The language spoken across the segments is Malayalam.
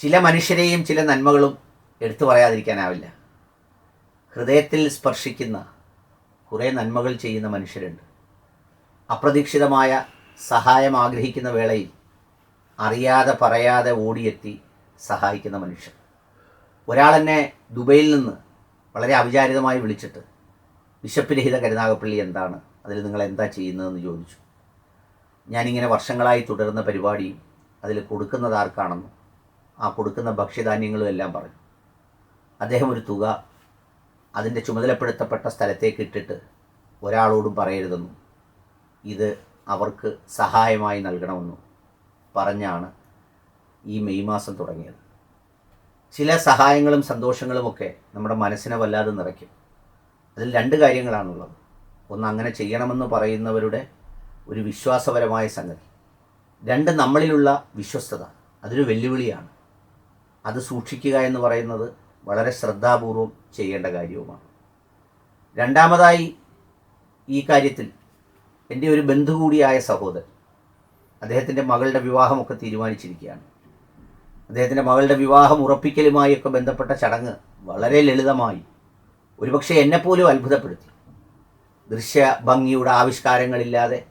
ചില മനുഷ്യരെയും ചില നന്മകളും എടുത്തു പറയാതിരിക്കാനാവില്ല. ഹൃദയത്തിൽ സ്പർശിക്കുന്ന കുറേ നന്മകൾ ചെയ്യുന്ന മനുഷ്യരുണ്ട്. അപ്രതീക്ഷിതമായ സഹായം ആഗ്രഹിക്കുന്ന വേളയിൽ അറിയാതെ പറയാതെ ഓടിയെത്തി സഹായിക്കുന്ന മനുഷ്യർ ഒരാളെന്നെ ദുബൈയിൽ നിന്ന് വളരെ അവിചാരിതമായി വിളിച്ചിട്ട് ബിഷപ്പ് രഹിത കരുനാഗപ്പള്ളി എന്താണ്? അതിൽ നിങ്ങൾ എന്താ ചെയ്യുന്നതെന്ന് ചോദിച്ചു. ഞാനിങ്ങനെ വർഷങ്ങളായി തുടരുന്ന പരിപാടിയും അതിൽ കൊടുക്കുന്നത് ആർക്കാണെന്നും ആ കൊടുക്കുന്ന ഭക്ഷ്യധാന്യങ്ങളും എല്ലാം പറഞ്ഞു. അദ്ദേഹം ഒരു തുക അതിന്റെ ചുമതലപ്പെടുത്തപ്പെട്ട സ്ഥലത്തേക്ക് ഇട്ടിട്ട് ഒരാളോടും പറയരുതെന്നും ഇത് അവർക്ക് സഹായമായി നൽകണമെന്നും പറഞ്ഞാണ് ഈ മെയ് മാസം തുടങ്ങിയത്. ചില സഹായങ്ങളും സന്തോഷങ്ങളുമൊക്കെ നമ്മുടെ മനസ്സിനെ വല്ലാതെ നിറയ്ക്കും. അതിൽ രണ്ട് കാര്യങ്ങളാണുള്ളത്. ഒന്ന് അങ്ങനെ ചെയ്യണമെന്ന് പറയുന്നവരുടെ ഒരു വിശ്വാസപരമായ സംഗതി. രണ്ട് നമ്മളിലുള്ള വിശ്വസ്തത. അതൊരു വെല്ലുവിളിയാണ്. അത് സൂക്ഷിക്കുക എന്ന് പറയുന്നത് വളരെ ശ്രദ്ധാപൂർവം ചെയ്യേണ്ട കാര്യവുമാണ്. രണ്ടാമതായി ഈ കാര്യത്തിൽ എന്റെ ഒരു ബന്ധു കൂടിയായ സഹോദരൻ അദ്ദേഹത്തിന്റെ മകളുടെ വിവാഹമൊക്കെ തീരുമാനിച്ചിരിക്കുകയാണ്. അദ്ദേഹത്തിന്റെ മകളുടെ വിവാഹം ഉറപ്പിക്കലുമായൊക്കെ ബന്ധപ്പെട്ട ചടങ്ങ് വളരെ ലളിതമായി ഒരുപക്ഷെ എന്നെപ്പോലും അത്ഭുതപ്പെടുത്തി. ദൃശ്യ ഭംഗിയുടെ ആവിഷ്കാരങ്ങളില്ലാതെ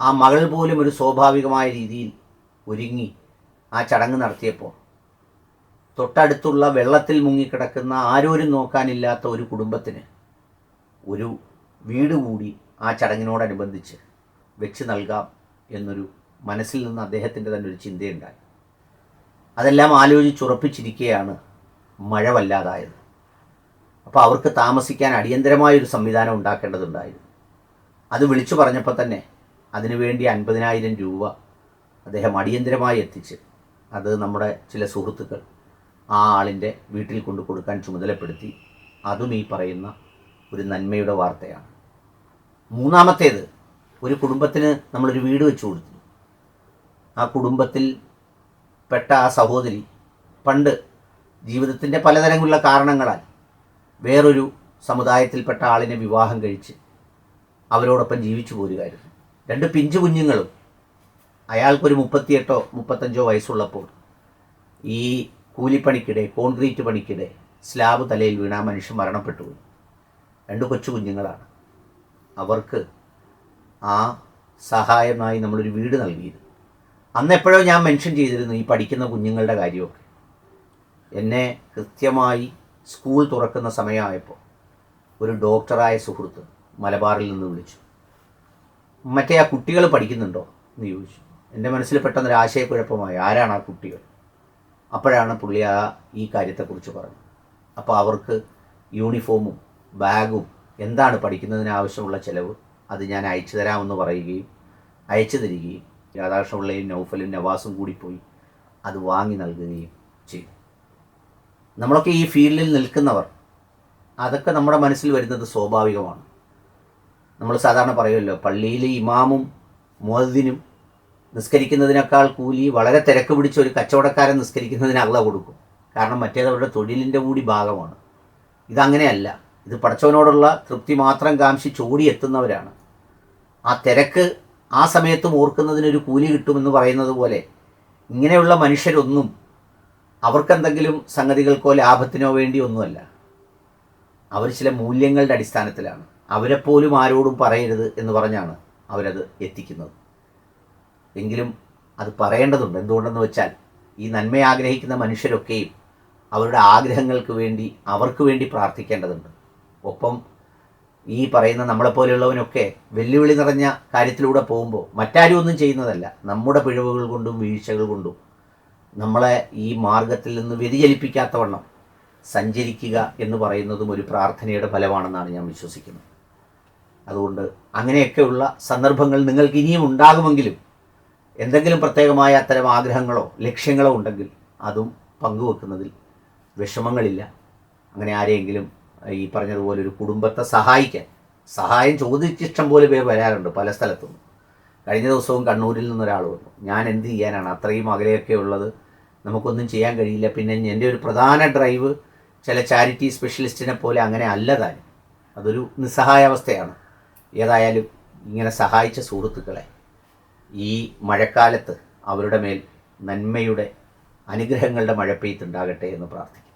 ആ മകൾ പോലും ഒരു സ്വാഭാവികമായ രീതിയിൽ ഒരുങ്ങി ആ ചടങ്ങ് നടത്തിയപ്പോൾ തൊട്ടടുത്തുള്ള വെള്ളത്തിൽ മുങ്ങിക്കിടക്കുന്ന ആരോരും നോക്കാനില്ലാത്ത ഒരു കുടുംബത്തിന് ഒരു വീട് കൂടി ആ ചടങ്ങിനോടനുബന്ധിച്ച് വെച്ച് നൽകാം എന്നൊരു മനസ്സിൽ നിന്ന് അദ്ദേഹത്തിന്റെ തന്നെ ഒരു ചിന്തയുണ്ടായി. അതെല്ലാം ആലോചിച്ചുറപ്പിച്ചിരിക്കുകയാണ് മഴ വല്ലാതായത്. അപ്പോൾ അവർക്ക് താമസിക്കാൻ അടിയന്തരമായൊരു സംവിധാനം ഉണ്ടാക്കേണ്ടതുണ്ടായിരുന്നു. അത് വിളിച്ചു പറഞ്ഞപ്പോൾ തന്നെ അതിനുവേണ്ടി അൻപതിനായിരം രൂപ അദ്ദേഹം അടിയന്തരമായി എത്തിച്ച് അത് നമ്മുടെ ചില സുഹൃത്തുക്കൾ ആ ആളിന്റെ വീട്ടിൽ കൊണ്ടു കൊടുക്കാൻ ചുമതലപ്പെടുത്തി. അതും ഈ പറയുന്ന ഒരു നന്മയുടെ വാർത്തയാണ്. മൂന്നാമത്തേത് ഒരു കുടുംബത്തിന് നമ്മളൊരു വീട് വെച്ചു കൊടുത്തു. ആ കുടുംബത്തിൽ പെട്ട ആ സഹോദരി പണ്ട് ജീവിതത്തിന്റെ പലതരത്തിലുള്ള കാരണങ്ങളാൽ വേറൊരു സമുദായത്തിൽപ്പെട്ട ആളിനെ വിവാഹം കഴിച്ച് അവരോടൊപ്പം ജീവിച്ചു പോരുകയായിരുന്നു. രണ്ട് പിഞ്ചു കുഞ്ഞുങ്ങളും അയാൾക്കൊരു മുപ്പത്തിയെട്ടോ മുപ്പത്തഞ്ചോ വയസ്സുള്ളപ്പോൾ ഈ കൂലിപ്പണിക്കിടെ കോൺക്രീറ്റ് പണിക്കിടെ സ്ലാബ് തലയിൽ വീണ മനുഷ്യൻ മരണപ്പെട്ടു രണ്ട് കൊച്ചു കുഞ്ഞുങ്ങളാണ്. അവർക്ക് ആ സഹായമായി നമ്മളൊരു വീട് നൽകിയിരുന്നു. അന്ന് എപ്പോഴോ ഞാൻ മെൻഷൻ ചെയ്തിരുന്നു ഈ പഠിക്കുന്ന കുഞ്ഞുങ്ങളുടെ കാര്യമൊക്കെ. എന്നെ കൃത്യമായി സ്കൂൾ തുറക്കുന്ന സമയമായപ്പോൾ ഒരു ഡോക്ടറായ സുഹൃത്ത് മലബാറിൽ നിന്ന് വിളിച്ചു. മറ്റേ ആ കുട്ടികൾ പഠിക്കുന്നുണ്ടോ എന്ന് ചോദിച്ചു. എന്റെ മനസ്സിൽ പെട്ടെന്നൊരു ആശയക്കുഴപ്പമായി ആരാണ് ആ കുട്ടികൾ? അപ്പോഴാണ് പുള്ളി ആ ഈ കാര്യത്തെക്കുറിച്ച് പറഞ്ഞത്. അപ്പോൾ അവർക്ക് യൂണിഫോമും ബാഗും എന്താണ് പഠിക്കുന്നതിന് ആവശ്യമുള്ള ചിലവ് അത് ഞാൻ അയച്ചു തരാമെന്ന് പറയുകയും അയച്ചു തരികയും രാധാകൃഷ്ണപിള്ളയും നൗഫലും നവാസും കൂടി പോയി അത് വാങ്ങി നൽകുകയും ചെയ്തു. നമ്മളൊക്കെ ഈ ഫീൽഡിൽ നിൽക്കുന്നവർ അതൊക്കെ നമ്മുടെ മനസ്സിൽ വരുന്നത് സ്വാഭാവികമാണ്. നമ്മൾ സാധാരണ പറയുമല്ലോ പള്ളിയിലെ ഇമാമും മോദിനും നിസ്കരിക്കുന്നതിനേക്കാൾ കൂലി വളരെ തിരക്ക് പിടിച്ച ഒരു കച്ചവടക്കാരൻ നിസ്കരിക്കുന്നതിന് അള്ള കൊടുക്കും. കാരണം മറ്റേത് അവരുടെ തൊഴിലിന്റെ കൂടി ഭാഗമാണ്. ഇതങ്ങനെയല്ല. ഇത് പടച്ചവനോടുള്ള തൃപ്തി മാത്രം കാംക്ഷിച്ച് ഓടിയെത്തുന്നവരാണ് ആ തിരക്ക് ആ സമയത്തും ഓർക്കുന്നതിനൊരു കൂലി കിട്ടുമെന്ന് പറയുന്നത് പോലെ ഇങ്ങനെയുള്ള മനുഷ്യരൊന്നും അവർക്കെന്തെങ്കിലും സംഗതികൾക്കോ ലാഭത്തിനോ വേണ്ടി ഒന്നുമല്ല. അവർ ചില മൂല്യങ്ങളുടെ അടിസ്ഥാനത്തിലാണ്. അവരെപ്പോലും ആരോടും പറയരുത് എന്ന് പറഞ്ഞാണ് അവരത് എത്തിക്കുന്നത്. എങ്കിലും അത് പറയേണ്ടതുണ്ട്. എന്തുകൊണ്ടെന്ന് വെച്ചാൽ ഈ നന്മ ആഗ്രഹിക്കുന്ന മനുഷ്യരൊക്കെയും അവരുടെ ആഗ്രഹങ്ങൾക്ക് വേണ്ടി അവർക്ക് വേണ്ടി പ്രാർത്ഥിക്കേണ്ടതുണ്ട്. ഒപ്പം ഈ പറയുന്ന നമ്മളെപ്പോലെയുള്ളവനൊക്കെ വെല്ലുവിളി നിറഞ്ഞ കാര്യത്തിലൂടെ പോകുമ്പോൾ മറ്റാരും ഒന്നും ചെയ്യുന്നതല്ല. നമ്മുടെ പിഴവുകൾ കൊണ്ടും വീഴ്ചകൾ കൊണ്ടും നമ്മളെ ഈ മാർഗത്തിൽ നിന്ന് വ്യതിചലിപ്പിക്കാത്തവണ്ണം സഞ്ചരിക്കുക എന്ന് പറയുന്നതും ഒരു പ്രാർത്ഥനയുടെ ഫലമാണെന്നാണ് ഞാൻ വിശ്വസിക്കുന്നത്. അതുകൊണ്ട് അങ്ങനെയൊക്കെയുള്ള സന്ദർഭങ്ങൾ നിങ്ങൾക്ക് ഇനിയും ഉണ്ടാകുമെങ്കിലും എന്തെങ്കിലും പ്രത്യേകമായ അത്തരം ആഗ്രഹങ്ങളോ ലക്ഷ്യങ്ങളോ ഉണ്ടെങ്കിൽ അതും പങ്കുവെക്കുന്നതിൽ വിഷമങ്ങളില്ല. അങ്ങനെ ആരെയെങ്കിലും ഈ പറഞ്ഞതുപോലെ ഒരു കുടുംബത്തെ സഹായിക്കാൻ സഹായം ചോദിച്ചിഷ്ടം പോലെ പേര് വരാറുണ്ട് പല സ്ഥലത്തും. കഴിഞ്ഞ ദിവസവും കണ്ണൂരിൽ നിന്നൊരാൾ വന്നു. ഞാൻ എന്ത് ചെയ്യാനാണ്? അത്രയും അകലെയൊക്കെ ഉള്ളത്. നമുക്കൊന്നും ചെയ്യാൻ കഴിയില്ല. പിന്നെ എന്റെ ഒരു പ്രധാന ഡ്രൈവ് ചില ചാരിറ്റി സ്പെഷ്യലിസ്റ്റിനെ പോലെ അങ്ങനെ അല്ല താനും അതൊരു നിസ്സഹായാവസ്ഥയാണ്. ഏതായാലും ഇങ്ങനെ സഹായിച്ച സുഹൃത്തുക്കളെ ഈ മഴക്കാലത്ത് അവരുടെ മേൽ നന്മയുടെ അനുഗ്രഹങ്ങളുടെ മഴ പെയ്ത്തുണ്ടാകട്ടെ എന്ന് പ്രാർത്ഥിക്കുന്നു.